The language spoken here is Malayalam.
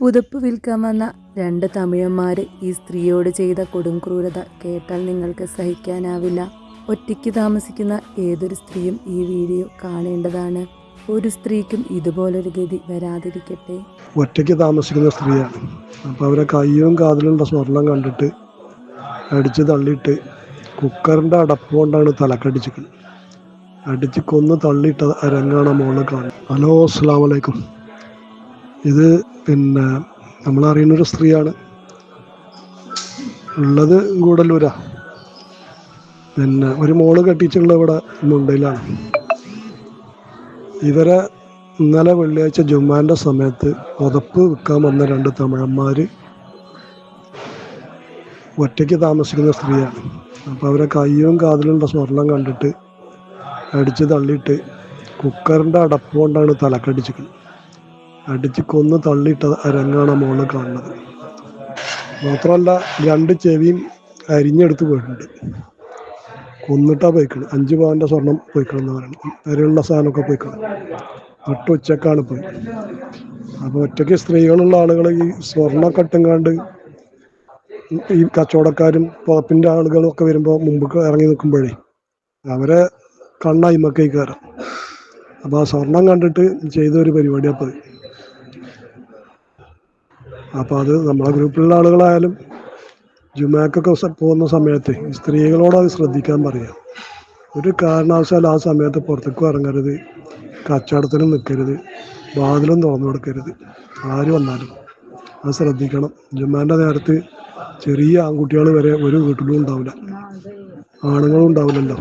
പുതപ്പ് വിൽക്കാൻ വന്ന രണ്ട് തമിഴന്മാർ ഈ സ്ത്രീയോട് ചെയ്ത കൊടുംക്രൂരത കേട്ടാൽ നിങ്ങൾക്ക് സഹിക്കാനാവില്ല. ഒറ്റയ്ക്ക് താമസിക്കുന്ന ഏതൊരു സ്ത്രീയും ഈ വീഡിയോ കാണേണ്ടതാണ്. ഒരു സ്ത്രീക്കും ഇതുപോലൊരു ഗതി വരാതിരിക്കട്ടെ. ഒറ്റയ്ക്ക് താമസിക്കുന്ന സ്ത്രീയാണ്. അപ്പോൾ അവരെ കയ്യും കാതിലുള്ള സ്വർണം കണ്ടിട്ട് അടിച്ച് തള്ളിയിട്ട് കുക്കറിന്റെ അടപ്പ് കൊണ്ടാണ് തലക്കടിച്ചിരിക്കുന്നത്. അടിച്ച് കൊന്ന് തള്ളിയിട്ട രംഗാണ് മോളെ കാണുന്നത്. ഹലോ അസ്സാം വലൈക്കും ഇത് പിന്നെ നമ്മൾ അറിയുന്നൊരു സ്ത്രീയാണ്. ഉള്ളത് ഗൂഡല്ലൂരാ. പിന്നെ ഒരു മോൾ കെട്ടിച്ചുള്ള ഇവിടെ മുണ്ടയിലാണ്. ഇവരെ ഇന്നലെ വെള്ളിയാഴ്ച ജുമാന്റെ സമയത്ത് പുതപ്പ് വിൽക്കാൻ വന്ന രണ്ട് തമിഴന്മാർ ഒറ്റയ്ക്ക് താമസിക്കുന്ന സ്ത്രീയാണ്. അപ്പോൾ അവരെ കയ്യും കാതിലുള്ള സ്വർണം കണ്ടിട്ട് അടിച്ച് തള്ളിയിട്ട് കുക്കറിന്റെ അടപ്പ് കൊണ്ടാണ് തലക്കടിച്ചിരിക്കുന്നത്. അടിച്ച് കൊന്ന് തള്ളിയിട്ട രംഗാണ് മോളിൽ കാണുന്നത്. മാത്രമല്ല രണ്ട് ചെവിയും അരിഞ്ഞെടുത്ത് പോയിട്ടുണ്ട്. കൊന്നിട്ടാ പോയിക്കണം. അഞ്ച് പവന്റെ സ്വർണം പോയിക്കണം എന്ന് പറയണം സാധനമൊക്കെ പോയിക്കണം. തൊട്ട് ഉച്ചക്കാണ് പോയി. അപ്പോൾ ഒറ്റയ്ക്ക് സ്ത്രീകളുള്ള ആളുകൾ ഈ സ്വർണമൊക്കെ ഇട്ടുങ്ങാണ്ട് ഈ കച്ചവടക്കാരും പുറപ്പിന്റെ ആളുകളും ഒക്കെ വരുമ്പോൾ മുമ്പ് ഇറങ്ങി നിൽക്കുമ്പോഴേ അവരെ കണ്ണായി കയറാം. അപ്പോൾ ആ സ്വർണം കണ്ടിട്ട് ചെയ്ത ഒരു പരിപാടിയാണ് പോയി അപ്പോൾ അത് നമ്മളെ ഗ്രൂപ്പിലുള്ള ആളുകളായാലും ജുമാക്കൊക്കെ പോകുന്ന സമയത്ത് സ്ത്രീകളോട് അത് ശ്രദ്ധിക്കാൻ പറയാം. ഒരു കാരണവശാൽ ആ സമയത്ത് പുറത്തേക്കും ഇറങ്ങരുത്. കച്ചവടത്തിനും നിൽക്കരുത് വാതിലും തുറന്നു കൊടുക്കരുത്. ആര് വന്നാലും അത് ശ്രദ്ധിക്കണം. ജുമാന്റെ നേരത്ത് ചെറിയ ആൺകുട്ടികൾ വരെ ഒരു വീട്ടിലും ഉണ്ടാവില്ല. ആണുങ്ങളും ഉണ്ടാവില്ലല്ലോ.